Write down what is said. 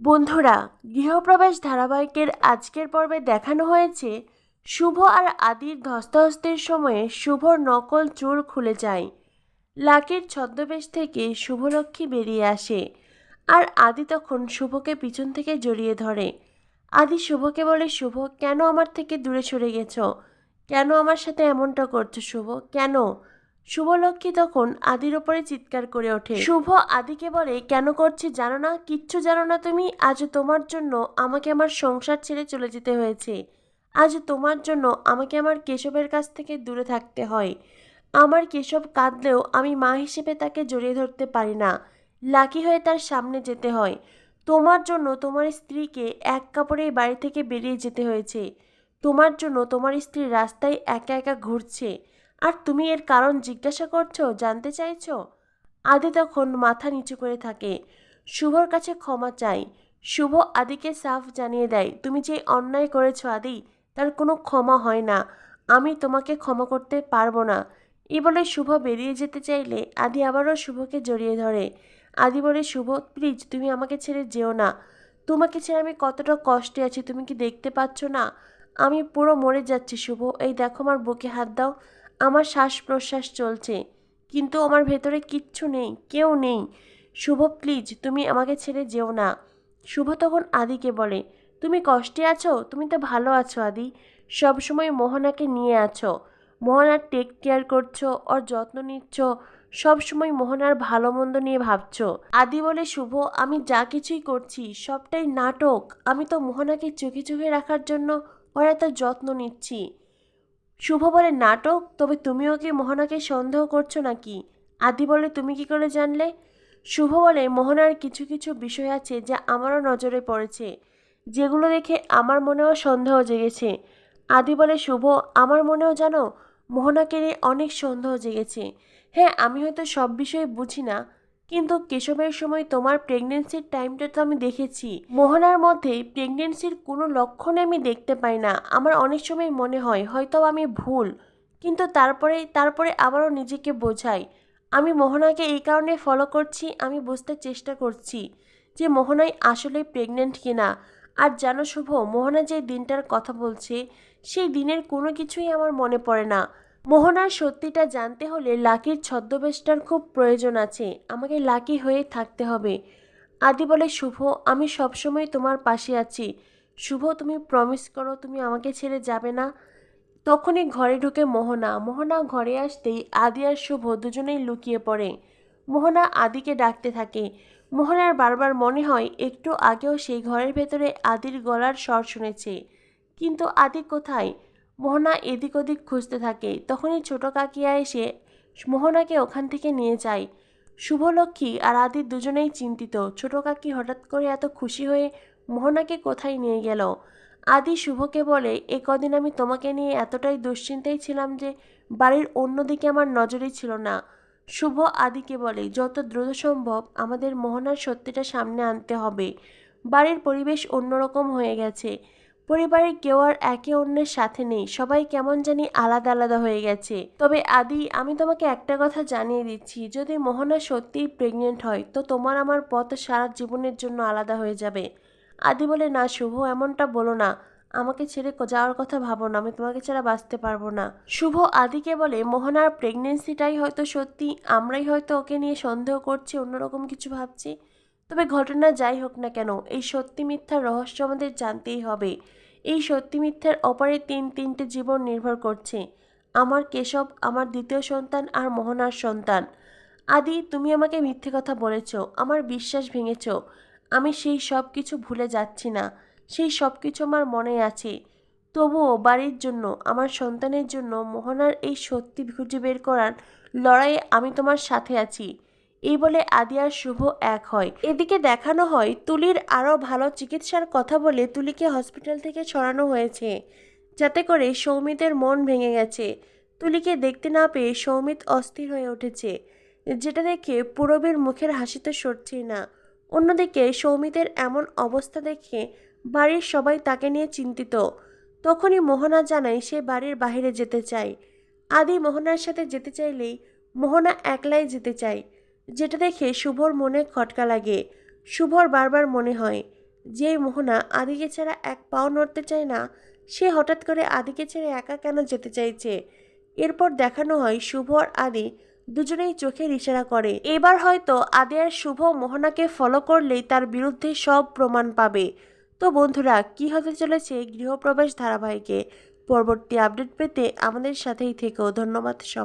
বন্ধুরা, গৃহপ্রবেশ ধারাবাহিকের আজকের পর্বে দেখানো হয়েছে, শুভ আর আদির ধস্তাধস্তির সময়ে শুভর নকল চোর খুলে যায়। লাকির ছদ্মবেশ থেকে শুভলক্ষ্মী বেরিয়ে আসে, আর আদি তখন শুভকে পিছন থেকে জড়িয়ে ধরে। আদি শুভকে বলে, শুভ, কেন আমার থেকে দূরে সরে গেছো? কেন আমার সাথে এমনটা করছ শুভ? কেন? শুভলক্ষ্মী তখন আদির ওপরে চিৎকার করে ওঠে। শুভ আদিকে বলে, কেন করছি জানো না? কিচ্ছু জানো না তুমি? আজ তোমার জন্য আমাকে আমার সংসার ছেড়ে চলে যেতে হয়েছে। আজ তোমার জন্য আমাকে আমার কেশবের কাছ থেকে দূরে থাকতে হয়। আমার কেশব কাঁদলেও আমি মা হিসেবে তাকে জড়িয়ে ধরতে পারি না। লাকি হয়ে তার সামনে যেতে হয়। তোমার জন্য তোমার স্ত্রীকে এক কাপড়ে বাড়ি থেকে বেরিয়ে যেতে হয়েছে। তোমার জন্য তোমার স্ত্রী রাস্তায় একা একা ঘুরছে। আর তুমি এর কারণ জিজ্ঞাসা করছ, জানতে চাইছো? আদি তখন মাথা নিচু করে থাকে। শুভর কাছে ক্ষমা চাই। শুভ আদিকে সাফ জানিয়ে দেয়, তুমি যে অন্যায় করেছ আদি, তার কোনো ক্ষমা হয় না। আমি তোমাকে ক্ষমা করতে পারব না। এই বলে শুভ বেরিয়ে যেতে চাইলে আদি আবারও শুভকে জড়িয়ে ধরে। আদি বলে, শুভ প্লিজ তুমি আমাকে ছেড়ে যেও না। তোমাকে ছেড়ে আমি কতটা কষ্টে আছি, তুমি কি দেখতে পাচ্ছ না? আমি পুরো মরে যাচ্ছি, শুভ। এই দেখো আমার বুকে হাত দাও। আমার শ্বাস প্রশ্বাস চলছে। কিন্তু আমার ভেতরে কিচ্ছু নেই, কেউ নেই। শুভ, প্লিজ, তুমি আমাকে ছেড়ে যেও না। শুভ তখন আদিকে বলে, তুমি কষ্টে আছো? তুমি তো ভালো আছো, আদি। সবসময় মোহনাকে নিয়ে আছো। মোহনার টেক কেয়ার করছ, ওর যত্ন নিচ্ছ। সবসময় মোহনার ভালো মন্দ নিয়ে ভাবছ। আদি বলে, শুভ, আমি যা কিছুই করছি, সবটাই নাটক। আমি তো মোহনাকে চোখে চোখে রাখার জন্য ওর এত যত্ন নিচ্ছি। শুভ বলে নাটক, তবে তুমিও কি মোহনাকে সন্দেহ করছ নাকি? আদি বলে, তুমি কি করে জানলে? শুভ বলে মোহনার কিছু কিছু বিষয় আছে যা আমারও নজরে পড়েছে, যেগুলো দেখে আমার মনেও সন্দেহ জেগেছে। আদি বলে, শুভ, আমার মনেও জানো, মোহনাকে নিয়ে অনেক সন্দেহ জেগেছে। হ্যাঁ আমি হয়তো সব বিষয়ে বুঝি না কিন্তু কেশবের সময় তোমার প্রেগনেন্সির টাইমটা তো আমি দেখেছি। মোহনার মধ্যে প্রেগনেন্সির কোনো লক্ষণ আমি দেখতে পাই না। আমার অনেক সময় মনে হয় হয়তো আমি ভুল, কিন্তু তারপরে তারপরে আবারও নিজেকে বোঝাই। আমি মোহনাকে এই কারণে ফলো করছি, আমি বুঝতে চেষ্টা করছি যে মোহনাই আসলে প্রেগনেন্ট কিনা। আর জানো শুভ, মোহনা যে দিনটার কথা বলছে, সেই দিনের কোনো কিছুই আমার মনে পড়ে না। মোহনার সত্যিটা জানতে হলে লাকির ছদ্মবেশটার খুব প্রয়োজন আছে। আমাকে লাকি হয়ে থাকতে হবে। আদি বলে, শুভ, আমি সবসময় তোমার পাশে আছি। শুভ, তুমি প্রমিস করো তুমি আমাকে ছেড়ে যাবে না? তখনই ঘরে ঢুকে মোহনা। মোহনা ঘরে আসতেই আদি আর শুভ দুজনেই লুকিয়ে পড়ে। মোহনা আদিকে ডাকতে থাকে। মোহনার বারবার মনে হয় একটু আগেও সেই ঘরের ভেতরে আদির গলার স্বর শুনেছে। কিন্তু আদি কোথায়? মোহনা এদিক ওদিক খুঁজতে থাকে। তখনই ছোট কাকিয়া এসে মোহনাকে ওখান থেকে নিয়ে যায়। শুভলক্ষ্মী আর আদির দুজনেই চিন্তিত। ছোট কাকি হঠাৎ করে এত খুশি হয়ে মোহনাকে কোথায় নিয়ে গেল? আদি শুভকে বলে, এ কদিন আমি তোমাকে নিয়ে এতটাই দুশ্চিন্তায় ছিলাম যে বাড়ির অন্যদিকে আমার নজরই ছিল না। শুভ আদিকে বলে, যত দ্রুত সম্ভব আমাদের মোহনার সত্যিটা সামনে আনতে হবে। বাড়ির পরিবেশ অন্যরকম হয়ে গেছে। পরিবারের কেউ আর একে অন্যের সাথে নেই। সবাই কেমন জানি আলাদা আলাদা হয়ে গেছে। তবে আদি, আমি তোমাকে একটা কথা জানিয়ে দিচ্ছি। যদি মোহনা সত্যিই প্রেগনেন্ট হয়, তো তোমার আমার পথ সারা জীবনের জন্য আলাদা হয়ে যাবে। আদি বলে, না শুভ, এমনটা বলো না। আমাকে ছেড়ে যাওয়ার কথা ভাবো না। আমি তোমাকে ছাড়া বাঁচতে পারব না। শুভ আদিকে বলে, মোহনার প্রেগনেন্সিটাই হয়তো সত্যি। আমরাই হয়তো ওকে নিয়ে সন্দেহ করছি, অন্যরকম কিছু ভাবছি। তবে ঘটনা যাই হোক না কেন, এই সত্যি মিথ্যার রহস্য আমাদের জানতেই হবে। এই সত্যি মিথ্যার অপারে তিন তিনটে জীবন নির্ভর করছে। আমার কেশব, আমার দ্বিতীয় সন্তান আর মোহনার সন্তান। আদি, তুমি আমাকে মিথ্যে কথা বলেছ, আমার বিশ্বাস ভেঙেছ। আমি সেই সব কিছু ভুলে যাচ্ছি না, সেই সব কিছু আমার মনে আছে। তবুও বাড়ির জন্য, আমার সন্তানের জন্য মোহনার এই সত্যি খুঁজে বের করার লড়াইয়ে আমি তোমার সাথে আছি। এই বলে আদি আর শুভ এক হয়। এদিকে দেখানো হয়, তুলির আরও ভালো চিকিৎসার কথা বলে তুলিকে হসপিটাল থেকে সরানো হয়েছে। যাতে করে সৌমিতের মন ভেঙে গেছে। তুলিকে দেখতে না পেয়ে সৌমিত অস্থির হয়ে উঠেছে। যেটা দেখে পূরবের মুখের হাসি তো সরছেই না। অন্যদিকে সৌমিতের এমন অবস্থা দেখে বাড়ির সবাই তাকে নিয়ে চিন্তিত। তখনই মোহনা জানায় সে বাড়ির বাইরে যেতে চায়। আদি মোহনার সাথে যেতে চাইলেই মোহনা একলাই যেতে চায়। যেটা দেখে শুভর মনে খটকা লাগে। শুভর বারবার মনে হয় যে মোহনা আদিকে ছাড়া এক পাও নড়তে চায় না, সে হঠাৎ করে আদিকে ছেড়ে একা কেন যেতে চাইছে? এরপর দেখানো হয় শুভ আর আদি দুজনেই চোখের ইশারা করে। এবার হয়তো আদি আর শুভ মোহনাকে ফলো করলেই তার বিরুদ্ধে সব প্রমাণ পাবে। তো বন্ধুরা, কি হতে চলেছে গৃহপ্রবেশ ধারাবাহিকে? পরবর্তী আপডেট পেতে আমাদের সাথেই থেকেও ধন্যবাদ সবাই।